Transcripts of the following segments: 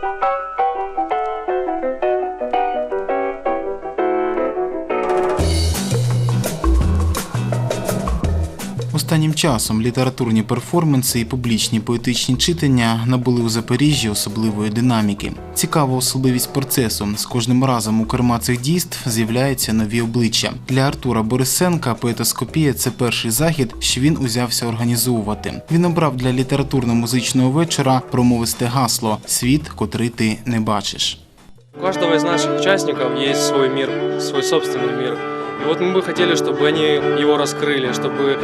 Thank you. Останнім часом літературні перформанси і публічні поетичні читання набули у Запоріжжі особливої динаміки. Цікава особливість процесу. З кожним разом у керма цих дійств з'являються нові обличчя. Для Артура Борисенка поетоскопія це перший захід, що він узявся організовувати. Він обрав для літературно-музичного вечора промовисте гасло Світ, котрий ти не бачиш. У каждого из наших участников есть свой мир, свой собственный мир. И вот мы бы хотели, чтобы они его раскрыли, чтобы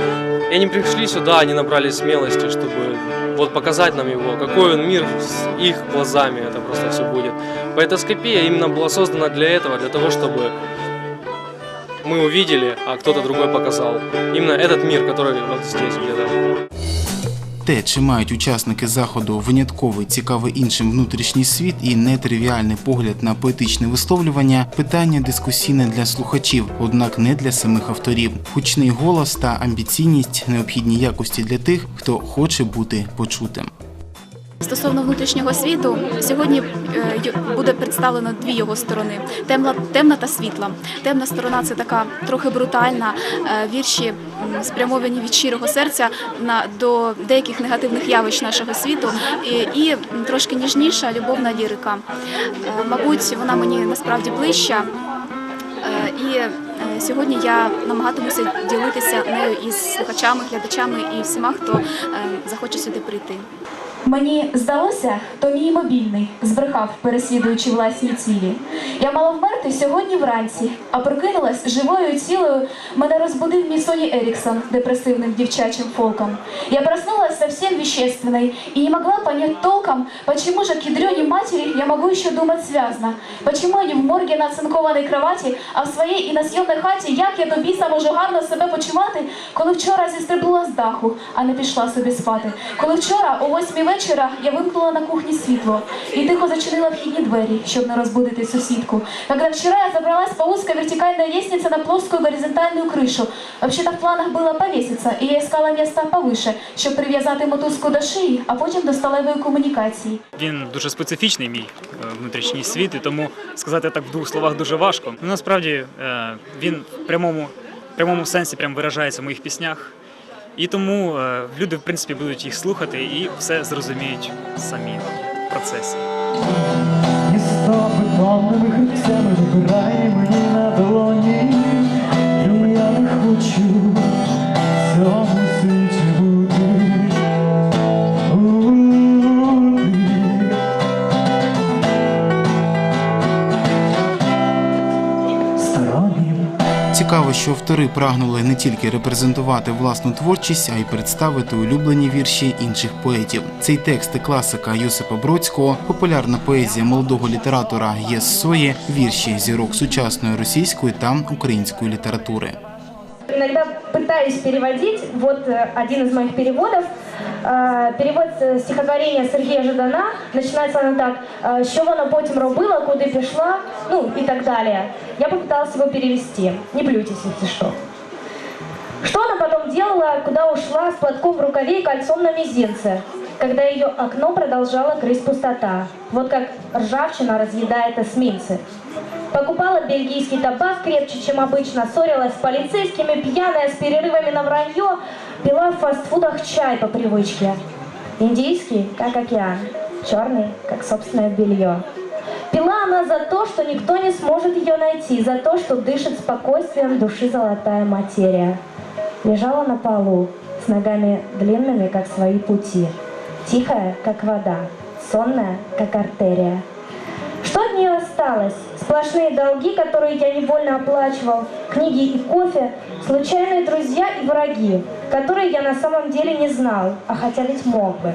и они пришли сюда, они набрались смелости, чтобы вот показать нам его, какой он мир с их глазами, это просто все будет. Поэтоскопия именно была создана для этого, для того, чтобы мы увидели, а кто-то другой показал. Именно этот мир, который вот здесь где-то. Те, чи мають учасники заходу винятковий цікавий іншим внутрішній світ і нетривіальний погляд на поетичне висловлювання, питання дискусійне для слухачів, однак не для самих авторів. Гучний голос та амбіційність необхідні якості для тих, хто хоче бути почутим. Стосовно внутрішнього світу, сьогодні е, буде представлено дві його сторони: темна, темна та світла. Темна сторона це така трохи брутальна. е, Вірші спрямовані від щирого серця на до деяких негативних явищ нашого світу, і, і трошки ніжніша любовна лірика. Е, Мабуть, вона мені насправді ближча. І сьогодні я намагатимуся ділитися нею із слухачами, глядачами і всіма, хто захоче сюди прийти. Мені здалося, то мій мобільний збрехав, переслідуючи власні цілі. Я мала вмерти сьогодні вранці, а прокинулась живою і цілою. Мене розбудив мій Соні Эриксон депрессивным дівчачим фолком. Я проснулась совсем вещественной и не могла понять толком, почему же к ядрёне матери я могу еще думать связно. Почему я не в морге на оцинкованій кроваті, а в своїй і на зйомній хаті, як я до біса можу гарно себе почувати, коли вчора зістрибнула з даху, а не пішла собі спати. Коли вчора о восьмій вечора я вимкнула на кухні світло і тихо зачинила вхідні двері, щоб не розбудити сусідку. Когда вчера я забралась по узкой вертикальной лестнице на плоскую горизонтальную крышу. Вообще-то в планах было повеситься, і я искала место повыше, щоб прив'язати мотузку до шиї, а потім до сталевої комунікації. Він дуже специфічний, мій е, внутрішній світ, і тому сказати так в двох словах дуже важко. Ну, насправді е, він в прямому, в прямому сенсі прям виражається в моїх піснях. І тому е, люди, в принципі, будуть їх слухати і все зрозуміють самі в процесі. Місто бетонними хребцями вибирає мені на долоні, що автори прагнули не тільки репрезентувати власну творчість, а й представити улюблені вірші інших поетів. Цей текст класика Йосипа Бродського, популярна поезія молодого літератора Єс Сої, вірші зірок сучасної російської та української літератури. Иногда пытаюсь переводить. Вот э, один из моих переводов. Э, Перевод э, стихотворения Сергея Жадана. Начинается оно так. э, «Що вона потім робила, куди пішла?» Ну и так далее. Я попыталась его перевести. Не плюйтесь, если что. Что она потом делала, куда ушла, с платком в рукаве и кольцом на мизинце, когда ее окно продолжала грызть пустота, вот как ржавчина разъедает эсминцы. Покупала бельгийский табак крепче, чем обычно, ссорилась с полицейскими, пьяная, с перерывами на вранье, пила в фастфудах чай по привычке. Индийский, как океан, черный, как собственное белье. Пила она за то, что никто не сможет ее найти, за то, что дышит спокойствием души золотая материя. Лежала на полу, с ногами длинными, как свои пути, тихая, как вода, сонная, как артерия. Что от нее осталось? Сплошные долги, которые я невольно оплачивал, книги и кофе, случайные друзья и враги, которые я на самом деле не знал, а хотя ведь мог бы.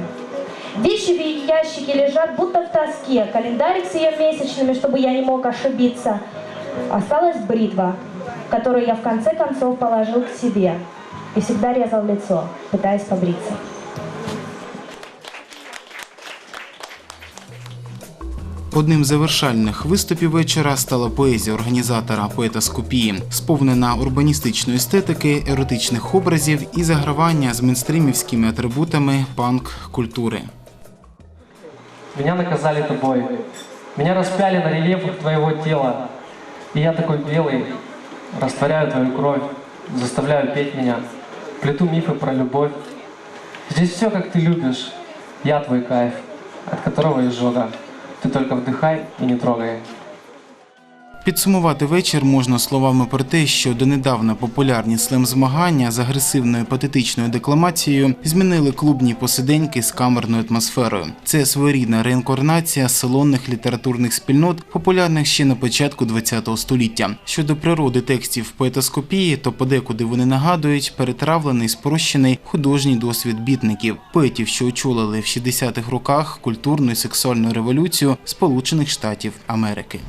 Вещи в ящике лежат будто в тоске, календарик с ее месячными, чтобы я не мог ошибиться. Осталась бритва, которую я в конце концов положил к себе и всегда резал лицо, пытаясь побриться. Одним з завершальних виступів вечора стала поезія організатора поета Скопії, сповнена урбаністичної естетики, еротичних образів і загравання з мейнстрімівськими атрибутами панк-культури. меня наказали тобой. Меня распяли на рельефах твоего тела. И я такой белый, растворяю твою кровь, заставляю петь меня, плету мифы про любовь. Здесь все, как ты любишь. Я твой кайф, от которого изжога. Ты только вдыхай и не трогай. Підсумувати вечір можна словами про те, що донедавна популярні слем-змагання з агресивною патетичною декламацією змінили клубні посиденьки з камерною атмосферою. Це своєрідна реінкарнація салонних літературних спільнот, популярних ще на початку ХХ століття. Щодо природи текстів поетоскопії, то подекуди вони нагадують перетравлений, спрощений художній досвід бітників, поетів, що очолили в 60-х роках культурну і сексуальну революцію Сполучених Штатів Америки.